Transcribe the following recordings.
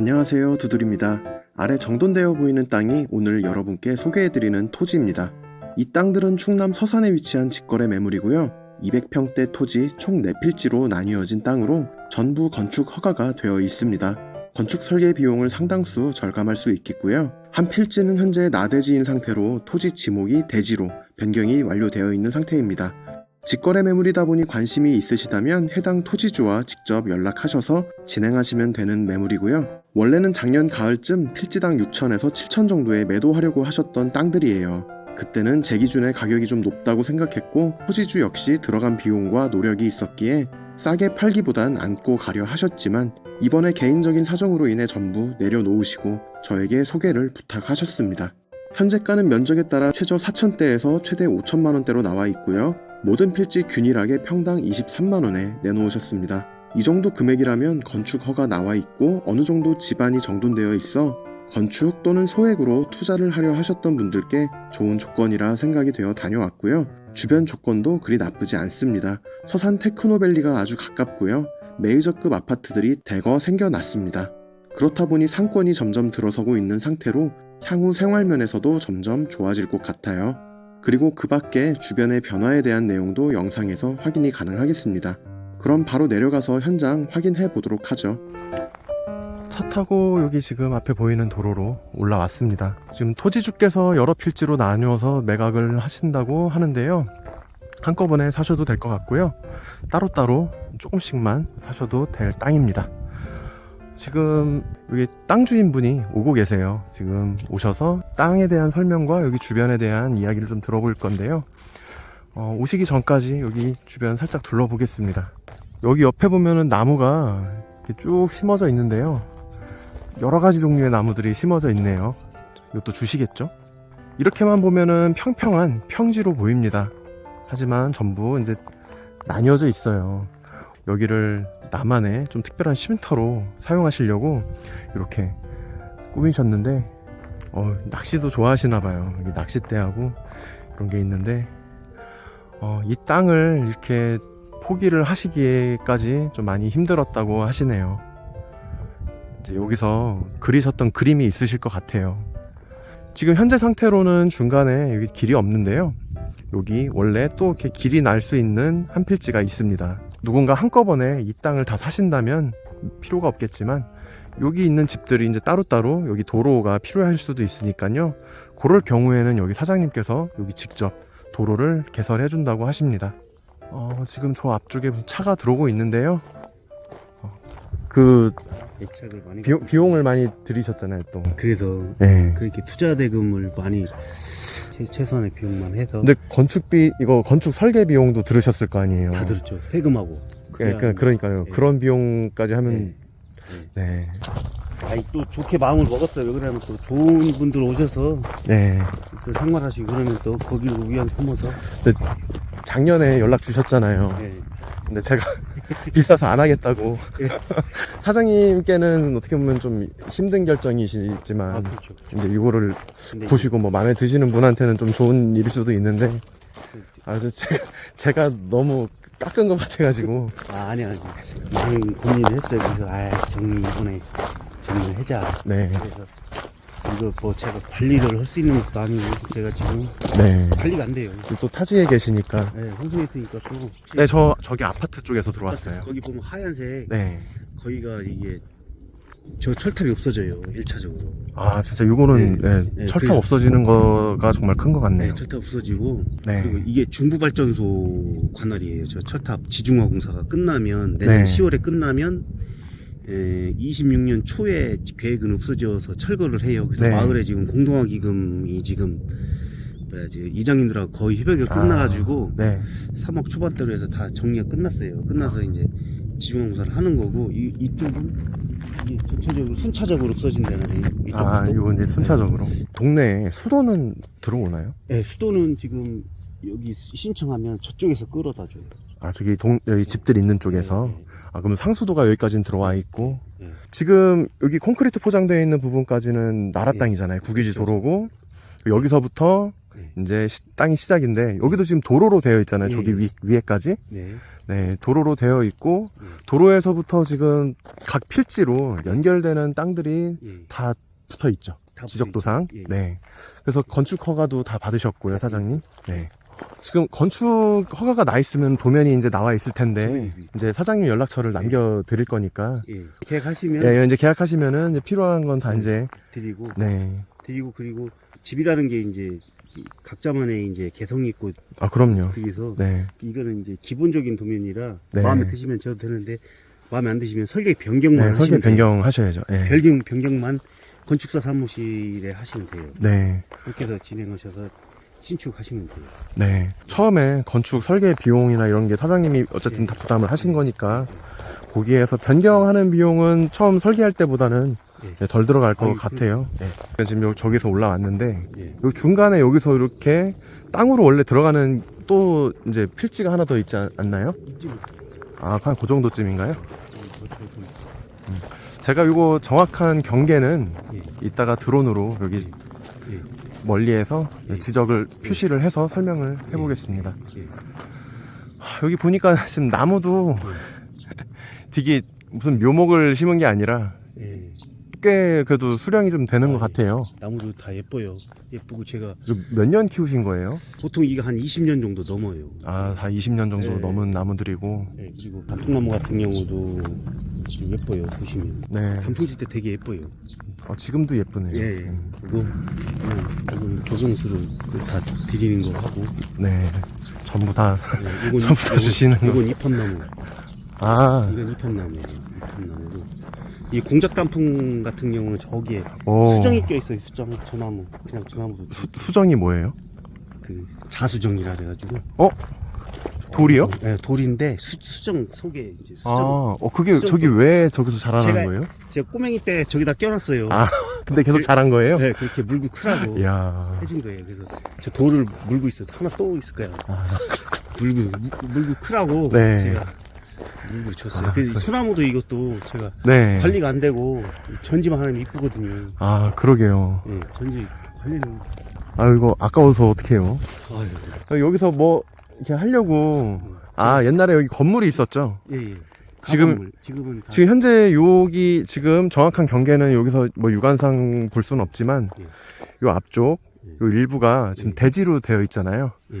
안녕하세요 두들입니다. 아래 정돈되어 보이는 땅이 오늘 여러분께 소개해드리는 토지입니다. 이 땅들은 충남 서산에 위치한 직거래 매물이고요. 200평대 토지 총 4필지로 나뉘어진 땅으로 전부 건축 허가가 되어 있습니다. 건축 설계 비용을 상당수 절감할 수 있겠고요. 한 필지는 현재 나대지인 상태로 토지 지목이 대지로 변경이 완료되어 있는 상태입니다. 직거래 매물이다 보니 관심이 있으시다면 해당 토지주와 직접 연락하셔서 진행하시면 되는 매물이고요. 원래는 작년 가을쯤 필지당 6천에서 7천 정도에 매도하려고 하셨던 땅들이에요. 그때는 제 기준에 가격이 좀 높다고 생각했고 토지주 역시 들어간 비용과 노력이 있었기에 싸게 팔기보단 안고 가려 하셨지만 이번에 개인적인 사정으로 인해 전부 내려놓으시고 저에게 소개를 부탁하셨습니다. 현재가는 면적에 따라 최저 4천대에서 최대 5천만 원대로 나와 있고요. 모든 필지 균일하게 평당 23만 원에 내놓으셨습니다. 이 정도 금액이라면 건축 허가 나와 있고 어느 정도 집안이 정돈되어 있어 건축 또는 소액으로 투자를 하려 하셨던 분들께 좋은 조건이라 생각이 되어 다녀왔고요. 주변 조건도 그리 나쁘지 않습니다. 서산 테크노밸리가 아주 가깝고요. 메이저급 아파트들이 대거 생겨났습니다. 그렇다 보니 상권이 점점 들어서고 있는 상태로 향후 생활면에서도 점점 좋아질 것 같아요. 그리고 그 밖에 주변의 변화에 대한 내용도 영상에서 확인이 가능하겠습니다. 그럼 바로 내려가서 현장 확인해 보도록 하죠. 차 타고 여기 지금 앞에 보이는 도로로 올라왔습니다. 지금 토지주께서 여러 필지로 나누어서 매각을 하신다고 하는데요. 한꺼번에 사셔도 될 것 같고요. 따로따로 조금씩만 사셔도 될 땅입니다. 지금 여기 땅 주인분이 오고 계세요. 지금 오셔서 땅에 대한 설명과 여기 주변에 대한 이야기를 좀 들어볼 건데요. 어, 오시기 전까지 여기 주변 살짝 둘러보겠습니다. 여기 옆에 보면은 나무가 쭉 심어져 있는데요. 여러 가지 종류의 나무들이 심어져 있네요. 이것도 주시겠죠? 이렇게만 보면은 평평한 평지로 보입니다. 하지만 전부 이제 나뉘어져 있어요. 여기를 나만의 좀 특별한 쉼터로 사용하시려고 이렇게 꾸미셨는데 어, 낚시도 좋아하시나 봐요. 낚싯대하고 이런 게 있는데 어, 이 땅을 이렇게 포기를 하시기까지 좀 많이 힘들었다고 하시네요. 이제 여기서 그리셨던 그림이 있으실 것 같아요. 지금 현재 상태로는 중간에 여기 길이 없는데요. 여기 원래 또 이렇게 길이 날 수 있는 한 필지가 있습니다. 누군가 한꺼번에 이 땅을 다 사신다면 필요가 없겠지만 여기 있는 집들이 이제 따로따로 여기 도로가 필요할 수도 있으니까요. 그럴 경우에는 여기 사장님께서 여기 직접 도로를 개설해 준다고 하십니다. 어, 지금 저 앞쪽에 차가 들어오고 있는데요. 어, 그 애착을 많이 비용, 비용을 많이 들이셨잖아요, 또. 그래서 네. 그렇게 투자 대금을 많이 최, 최소한의 비용만 해서 근데 건축비 이거 건축 설계 비용도 들으셨을 거 아니에요. 다 들었죠 세금하고 예, 그, 그러니까요. 네. 그런 비용까지 하면 네. 네. 아니 또 좋게 마음을 먹었어요 왜 그러냐면 또 좋은 분들 오셔서 네. 또 생활하시고 그러면 또 거기로 위안 삼아서 작년에 연락 주셨잖아요. 네. 근데 제가 비싸서 안 하겠다고. 예. 사장님께는 어떻게 보면 좀 힘든 아 결정이시지만 그렇죠 이제 이거를 근데 보시고 뭐 마음에 드시는 분한테는 좀 좋은 일일 수도 있는데 아주 제가, 제가 너무 깎은 것 같아가지고 아 아니 아니 많은 고민을 했어요 그래서 아 정리 이번에 정리를 해자 네. 그래서 이거 뭐 제가 관리를 할 수 있는 것도 아니고 제가 지금 네. 관리가 안 돼요 또 타지에 계시니까 네, 홍성에 있으니까 또네저 저기 아파트 쪽에서 들어왔어요. 거기 보면 하얀색 네. 거기가 이게 저 철탑이 없어져요 1차적으로 아 진짜 요거는 네. 네, 네, 철탑 그래요. 없어지는 거가 정말 큰 것 같네요. 네, 철탑 없어지고 네. 그리고 이게 중부 발전소 관할이에요 저 철탑 지중화 공사가 끝나면 내년 네. 10월에 끝나면 에, 26년 초에 계획은 없어져서 철거를 해요 그래서 네. 마을에 지금 공동화 기금이 지금 이장님들하고 거의 협약이 아, 끝나가지고 네. 3억 초반대로 해서 다 정리가 끝났어요. 끝나서 이제 지중화 공사를 하는 거고 이 이쪽은 전체적으로 순차적으로 없어진다는 이쪽도. 아 이거 이제 순차적으로 동네에 수도는 들어오나요? 네, 수도는 지금 여기 신청하면 저쪽에서 끌어다 줘요. 아 저기 동 여기 집들 있는 쪽에서 네, 아 그럼 상수도가 여기까지는 들어와 있고 네, 네. 지금 여기 콘크리트 포장되어 있는 부분까지는 나라 네. 땅이잖아요 국유지 그렇죠. 도로고 여기서부터 네. 이제 시- 땅이 시작인데 여기도 지금 도로로 되어 있잖아요 예, 저기 예. 위, 위에까지 네. 네, 도로로 되어 있고 예. 도로에서부터 지금 각 필지로 연결되는 땅들이 예. 다 붙어 있죠. 다 지적도상. 예. 네. 그래서 건축 허가도 다 받으셨고요, 사장님. 네. 지금 건축 허가가 나 있으면 도면이 이제 나와 있을 텐데 도면이 이제 사장님 연락처를 남겨 드릴 거니까 예. 계획하시면 예, 이제 계약하시면 이제 필요한 건 다 이제 드리고 네. 드리고 그리고 집이라는 게 이제 이 각자만의 이제 개성이 있고 아, 그럼요. 그래서 네. 이거는 이제 기본적인 도면이라 네. 마음에 드시면 저도 되는데 마음에 안 드시면 설계 변경만 네, 설계 하시면 돼요. 변경하셔야죠. 예. 변경 변경만 건축사 사무실에 하시면 돼요. 네. 그렇게 해서 진행하셔서 신축하시면 돼요. 네. 처음에 건축 설계 비용이나 이런 게 사장님이 어쨌든 다 부담을 하신 거니까 거기에서 변경하는 비용은 처음 설계할 때보다는 예. 네, 덜 들어갈 것 아유, 같아요. 네. 지금 요- 저기서 올라왔는데 예. 여기 중간에 여기서 이렇게 땅으로 원래 들어가는 또 이제 필지가 하나 더 있지 않- 않나요? 아, 한 그 정도쯤인가요? 저- 제가 이거 정확한 경계는 예. 이따가 드론으로 여기 예. 멀리에서 예. 지적을 표시를 해서 설명을 해보겠습니다. 여기 보니까 지금 나무도 되게 무슨 묘목을 심은 게 아니라 예. 꽤 그래도 수량이 좀 되는 아, 것 예. 같아요. 나무도 다 예뻐요. 예쁘고 제가 몇 년 키우신 거예요? 보통 이게 한 20년 정도 넘어요. 아, 다 20년 정도 네. 넘은 나무들이고. 예, 그리고 단풍나무 같은 경우도 좀 예뻐요. 보시면 네. 단풍 질 때 되게 예뻐요. 어, 지금도 예쁘네요. 예, 예. 음, 그리고 이건 조성수를 다 드리는 거 하고 네. 전부 다. 예, 전부 다 주시는 거. 이건 입헌나무. 아, 이건 입헌나무예요. 입헌나무고 이 공작 단풍 같은 경우는 저기에 오. 수정이 껴 있어요. 수정 저 나무 그냥 수, 수정이 뭐예요? 그 자수정이라 그래가지고 어? 돌이요? 네, 돌인데 수, 수정 속에 이제 수정. 아, 어, 그게 수정 저기 왜 저기서 자라는 제가- 거예요? 제가 꼬맹이 때 저기다 껴놨어요. 아, 근데 계속 그- 자란 거예요? 네, 그렇게 물고 크라고 이야. 해준 거예요. 그래서 저 돌을 물고 있어요. 하나 또 있을 거야. 아, 물고 물- 물고 크라고 네. 제가 물고 줬어요. 아, 이 소나무도 이것도 제가 네. 관리가 안 되고 전지만 하면 이쁘거든요. 아, 그러게요. 예, 전지 관리는 아, 이거 아까워서 어떡해요. 아유, 여기서 뭐, 이렇게 하려고. 아, 옛날에 여기 건물이 있었죠? 예, 예. 지금- 지금은 다 지금 현재 여기 지금 정확한 경계는 여기서 뭐 유관상 볼 수는 없지만 예. 요 앞쪽 요 일부가 지금 예. 대지로 되어 있잖아요. 예,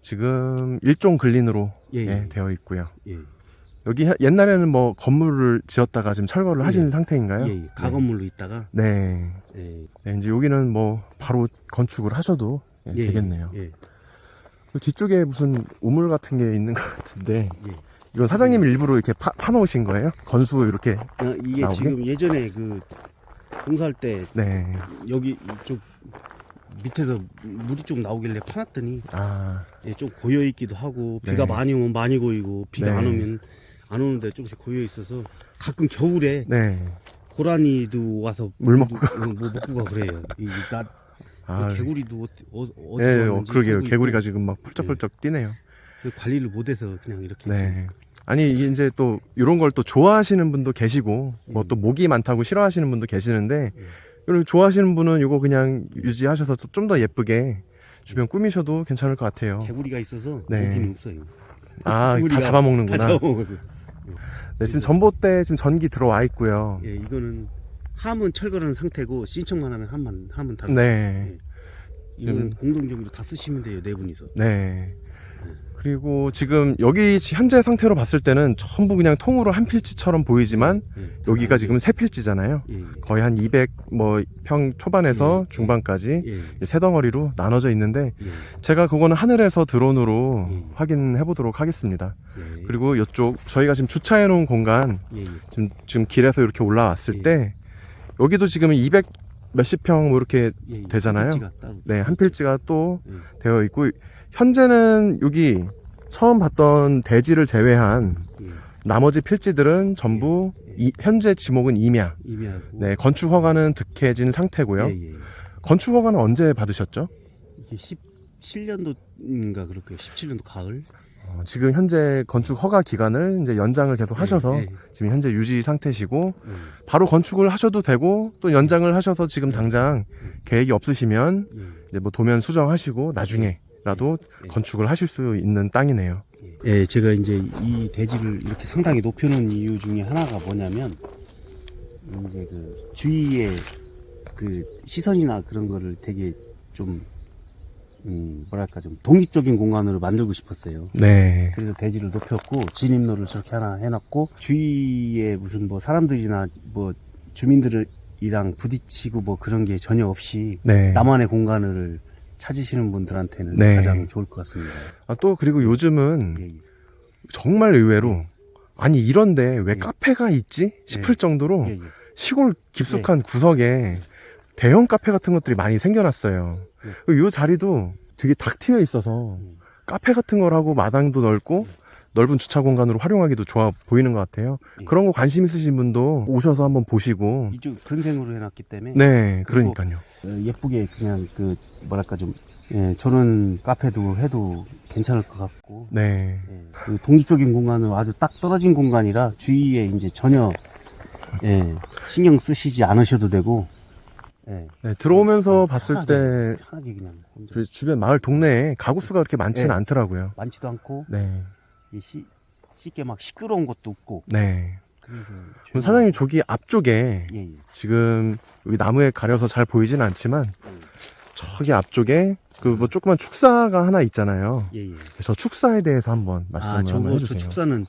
지금 일종 근린으로 예, 예, 예. 되어 있고요. 예, 여기 하- 옛날에는 뭐 건물을 지었다가 지금 철거를 예. 하신 상태인가요? 예, 예. 가건물로 있다가 네. 예, 네, 이제 여기는 뭐 바로 건축을 하셔도 예, 예, 되겠네요. 예, 그 뒤쪽에 무슨 우물 같은 게 있는 것 같은데 예. 이건 사장님 일부러 이렇게 파, 파놓으신 거예요? 건수 이렇게 어, 이게 나오게? 지금 예전에 그 공사할 때 네. 여기 이쪽 밑에서 물이 좀 나오길래 파놨더니 아, 예, 좀 고여 있기도 하고 비가 네. 많이 오면 많이 고이고 비가 네. 안 오면 안 오는데 조금씩 고여 있어서 가끔 겨울에 네. 고라니도 와서 물 먹고 어, 뭐 먹고 가 그래요. 이나 아, 개구리도 어, 어, 어디 예, 어, 그러게요. 개구리가 지금 막 펄쩍펄쩍 뛰네요. 관리를 못해서 그냥 이렇게 네. 아니, 이게 이제 또, 이런 걸 또 좋아하시는 분도 계시고, 뭐 음. 또 목이 많다고 싫어하시는 분도 계시는데, 음. 이걸 좋아하시는 분은 이거 그냥 유지하셔서 좀 더 예쁘게 주변 꾸미셔도 괜찮을 것 같아요. 개구리가 있어서 네. 먹기는 없어요. 아, 다 개구리가 잡아먹는구나. 다. 네, 지금 전봇대 지금 전기 들어와 있고요. 예, 이거는 함은 철거는 상태고 신청만 하면 함만 함은 다. 네. 이건 음. 공동적으로 다 쓰시면 돼요 네 분이서. 네. 그리고 지금 여기 현재 상태로 봤을 때는 전부 그냥 통으로 한 필지처럼 보이지만 예. 여기가 지금 세 필지잖아요. 예, 거의 한 200뭐평 초반에서 예. 중반까지 예, 세 덩어리로 나눠져 있는데 예, 제가 그거는 하늘에서 드론으로 예. 확인해 보도록 하겠습니다. 예. 그리고 이쪽 저희가 지금 주차해 놓은 공간 예, 예. 지금 지금 길에서 이렇게 올라왔을 예. 때 여기도 지금 200 몇십 평 뭐 이렇게 예, 예. 되잖아요. 네, 한 필지가 또 예. 되어 있고 현재는 여기 처음 봤던 대지를 제외한 예. 나머지 필지들은 전부 예. 이- 현재 지목은 임야. 임야고. 네, 건축 허가는 득해진 상태고요. 예, 예. 건축 허가는 언제 받으셨죠? 이게 17년도인가 그렇게 17년도 가을. 어, 지금 현재 건축 허가 기간을 이제 연장을 계속 하셔서 예, 예. 지금 현재 유지 상태시고 예. 바로 건축을 하셔도 되고 또 연장을 하셔서 지금 당장 계획이 없으시면 예. 이제 뭐 도면 수정하시고 나중에 라도 예. 건축을 하실 수 있는 땅이네요. 예. 예, 제가 이제 이 대지를 이렇게 상당히 높여놓은 이유 중에 하나가 뭐냐면 이제 그 주위에 그 시선이나 그런 거를 되게 좀 음, 뭐랄까 좀 독립적인 공간으로 만들고 싶었어요. 네. 그래서 대지를 높였고 진입로를 저렇게 하나 해놨고 주위에 무슨 뭐 사람들이나 뭐 주민들이랑 부딪히고 뭐 그런 게 전혀 없이 네. 나만의 공간을 찾으시는 분들한테는 네. 가장 좋을 것 같습니다. 아, 또 그리고 요즘은 예, 예. 정말 의외로 아니 이런데 왜 예. 카페가 있지 싶을 예. 정도로 예, 예. 시골 깊숙한 구석에 대형 카페 같은 것들이 많이 생겨났어요. 네. 그리고 이 자리도 되게 탁 트여 있어서 음. 카페 같은 걸 하고 마당도 넓고 넓은 주차 공간으로 활용하기도 좋아 보이는 것 같아요. 예. 그런 거 관심 있으신 분도 오셔서 한번 보시고 이쪽 근생으로 해놨기 때문에 네, 그러니까요. 어, 예쁘게 그냥 그 뭐랄까 좀 예, 저런 카페도 해도 괜찮을 것 같고 네. 예, 그 독립적인 공간으로 아주 딱 떨어진 공간이라 주위에 이제 전혀 예, 신경 쓰시지 않으셔도 되고 예, 네, 들어오면서 네, 봤을 편하게, 때 편하게 그냥 혼자 그 주변 마을 동네에 가구 수가 그렇게 많지는 네. 않더라고요. 많지도 않고 네. 이 시, 쉽게 막 시끄러운 것도 없고 네. 그래서 그럼 사장님 저기 앞쪽에 예, 예. 지금 여기 나무에 가려서 잘 보이진 않지만 저기 앞쪽에 그 뭐 조그만 축사가 하나 있잖아요. 예, 예. 저 축사에 대해서 한번 말씀을 아, 한번 저거 저 해주세요. 축사는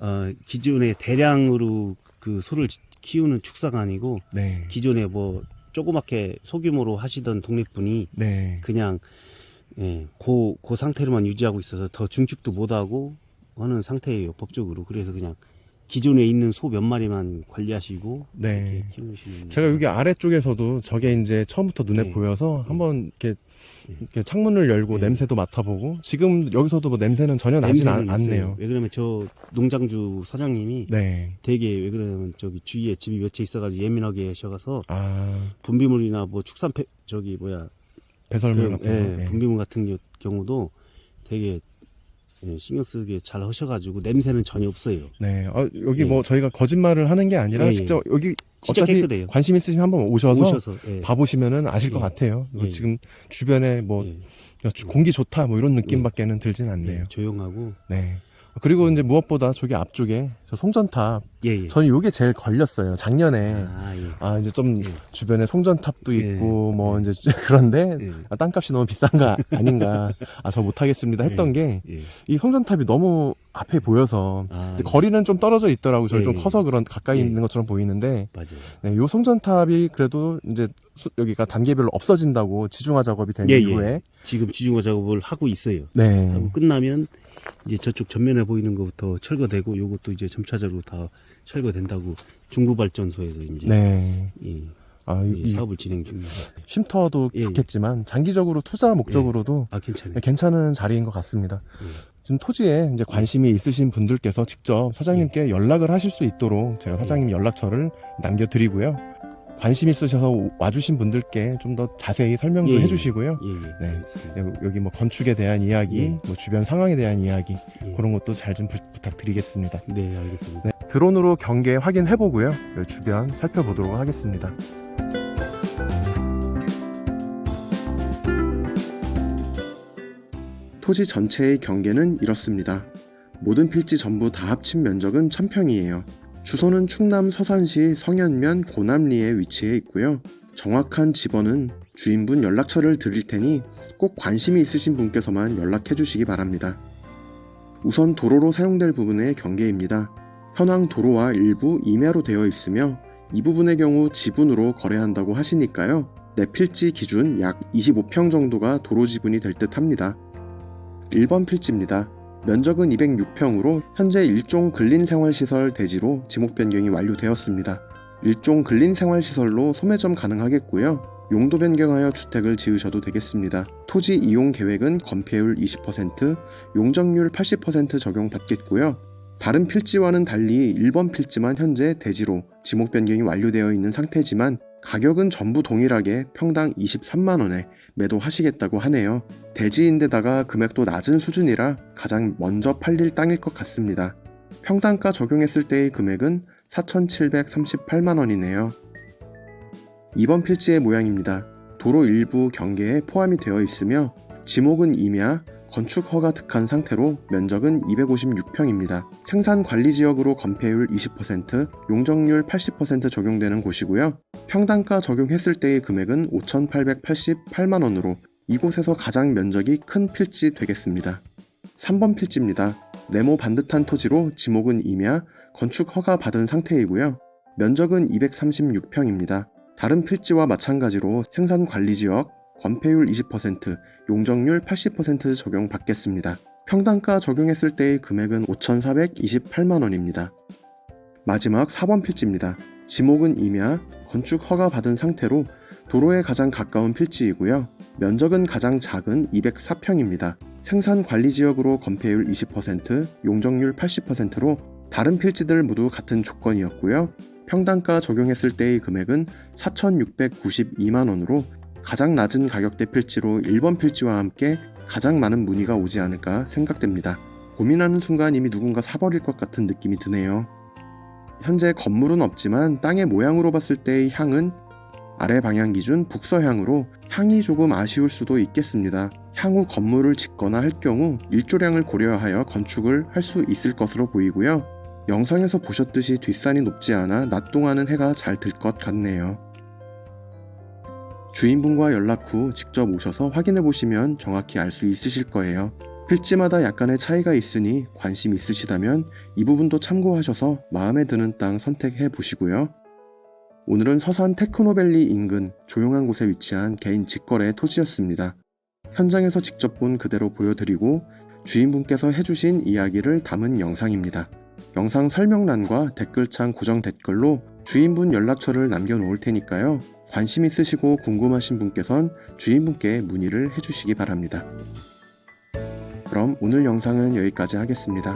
어, 기존에 대량으로 그 소를 지- 키우는 축사가 아니고 네, 기존에 뭐 조그맣게 소규모로 하시던 독립분이 네, 그냥 예, 고, 그 상태로만 유지하고 있어서 더 중축도 못하고 하는 상태예요 법적으로 그래서 그냥 기존에 있는 소 몇 마리만 관리하시고 네. 이렇게 키우시는 제가 여기 아래쪽에서도 저게 이제 처음부터 눈에 네. 보여서 한번 이렇게, 네. 이렇게 창문을 열고 네. 냄새도 맡아보고 지금 여기서도 뭐 냄새는 전혀 나진 않, 않네요. 왜 그러면 저 농장주 사장님이 네, 되게 왜 그러냐면 저기 주위에 집이 몇 채 있어가지고 예민하게 하셔가서 아 분비물이나 뭐 축산 폐, 저기 뭐야 배설물 그, 같은 예, 거. 네. 분비물 같은 겨- 경우도 되게 예, 신경 쓰게 잘 하셔가지고 냄새는 전혀 없어요. 네, 어, 여기 예. 뭐 저희가 거짓말을 하는 게 아니라 예, 예. 직접 여기 진짜 어차피 깨끗해요. 관심 있으시면 한번 오셔서, 오셔서 예. 봐보시면은 아실 것 예. 같아요. 뭐 예. 지금 주변에 뭐 예, 공기 좋다 뭐 이런 느낌밖에는 들진 예, 않네요. 조용하고 네. 그리고 이제 무엇보다 저기 앞쪽에 저 송전탑 예, 예. 저는 요게 제일 걸렸어요. 작년에 아, 예. 아 이제 좀 예. 주변에 송전탑도 예. 있고 뭐 예. 이제 그런데 예. 아, 땅값이 너무 비싼 거 아닌가 아 저 못하겠습니다 했던 게이 예. 송전탑이 너무 앞에 보여서 아, 근데 거리는 좀 떨어져 있더라고 저희 예, 좀 예. 커서 그런 가까이 예. 있는 것처럼 보이는데 맞아요. 네, 요 송전탑이 그래도 이제 수- 여기가 단계별로 없어진다고 지중화 작업이 된 예, 예. 이후에 지금 지중화 작업을 하고 있어요. 네. 하고 끝나면 이제 저쪽 전면에 보이는 것부터 철거되고 요것도 이제 점차적으로 다 철거된다고 중부발전소에서 이제 네. 예, 아, 이, 이이 사업을 진행 중입니다. 쉼터도 예, 예. 좋겠지만 장기적으로 투자 목적으로도 아 괜찮아요. 네, 괜찮은 자리인 것 같습니다. 예. 지금 토지에 이제 관심이 있으신 분들께서 직접 예. 사장님께 연락을 하실 수 있도록 제가 사장님 연락처를 남겨드리고요. 관심 있으셔서 오- 와주신 분들께 좀 더 자세히 설명도 예, 예. 해주시고요. 예, 예. 네. 알겠습니다. 네, 여기 뭐 건축에 대한 이야기, 예. 뭐 주변 상황에 대한 이야기 예. 그런 것도 잘 좀 부탁드리겠습니다. 네, 알겠습니다. 네, 드론으로 경계 확인해보고요. 여기 주변 살펴보도록 하겠습니다. 토지 전체의 경계는 이렇습니다. 모든 필지 전부 다 합친 면적은 1000평이에요. 주소는 충남 서산시 성현면 고남리에 위치해 있고요. 정확한 집원은 주인분 연락처를 드릴 테니 꼭 관심이 있으신 분께서만 연락해 주시기 바랍니다. 우선 도로로 사용될 부분의 경계입니다. 현황 도로와 일부 임야로 되어 있으며 이 부분의 경우 지분으로 거래한다고 하시니까요. 내 필지 기준 약 25평 정도가 도로 지분이 될 듯 합니다. 1번 필지입니다. 면적은 206평으로 현재 일종 근린생활시설 대지로 지목 변경이 완료되었습니다. 일종 근린생활시설로 소매점 가능하겠고요. 용도 변경하여 주택을 지으셔도 되겠습니다. 토지 이용 계획은 건폐율 20%, 용적률 80% 적용받겠고요. 다른 필지와는 달리 1번 필지만 현재 대지로 지목 변경이 완료되어 있는 상태지만 가격은 전부 동일하게 평당 23만원에 매도하시겠다고 하네요. 대지인데다가 금액도 낮은 수준이라 가장 먼저 팔릴 땅일 것 같습니다. 평당가 적용했을 때의 금액은 4,738만원이네요. 2번 필지의 모양입니다. 도로 일부 경계에 포함이 되어 있으며 지목은 임야, 건축 허가 득한 상태로 면적은 256평입니다. 생산 관리 지역으로 건폐율 20%, 용적률 80% 적용되는 곳이고요. 평당가 적용했을 때의 금액은 5,888만 원으로 이곳에서 가장 면적이 큰 필지 되겠습니다. 3번 필지입니다. 네모 반듯한 토지로 지목은 임야, 건축 허가 받은 상태이고요. 면적은 236평입니다. 다른 필지와 마찬가지로 생산 관리 지역, 건폐율 20%, 용적률 80% 적용받겠습니다. 평당가 적용했을 때의 금액은 5,428만 원입니다. 마지막 4번 필지입니다. 지목은 임야, 건축 허가 받은 상태로 도로에 가장 가까운 필지이고요. 면적은 가장 작은 204평입니다. 생산 관리 지역으로 건폐율 20%, 용적률 80%로 다른 필지들 모두 같은 조건이었고요. 평당가 적용했을 때의 금액은 4,692만 원으로 가장 낮은 가격대 필지로 1번 필지와 함께 가장 많은 문의가 오지 않을까 생각됩니다. 고민하는 순간 이미 누군가 사버릴 것 같은 느낌이 드네요. 현재 건물은 없지만 땅의 모양으로 봤을 때의 향은 아래 방향 기준 북서향으로 향이 조금 아쉬울 수도 있겠습니다. 향후 건물을 짓거나 할 경우 일조량을 고려하여 건축을 할 수 있을 것으로 보이고요. 영상에서 보셨듯이 뒷산이 높지 않아 낮 동안은 해가 잘 들 것 같네요. 주인분과 연락 후 직접 오셔서 확인해 보시면 정확히 알 수 있으실 거예요. 필지마다 약간의 차이가 있으니 관심 있으시다면 이 부분도 참고하셔서 마음에 드는 땅 선택해 보시고요. 오늘은 서산 테크노밸리 인근 조용한 곳에 위치한 개인 직거래 토지였습니다. 현장에서 직접 본 그대로 보여드리고 주인분께서 해주신 이야기를 담은 영상입니다. 영상 설명란과 댓글창 고정 댓글로 주인분 연락처를 남겨놓을 테니까요. 관심 있으시고 궁금하신 분께선 주인분께 문의를 해주시기 바랍니다. 그럼 오늘 영상은 여기까지 하겠습니다.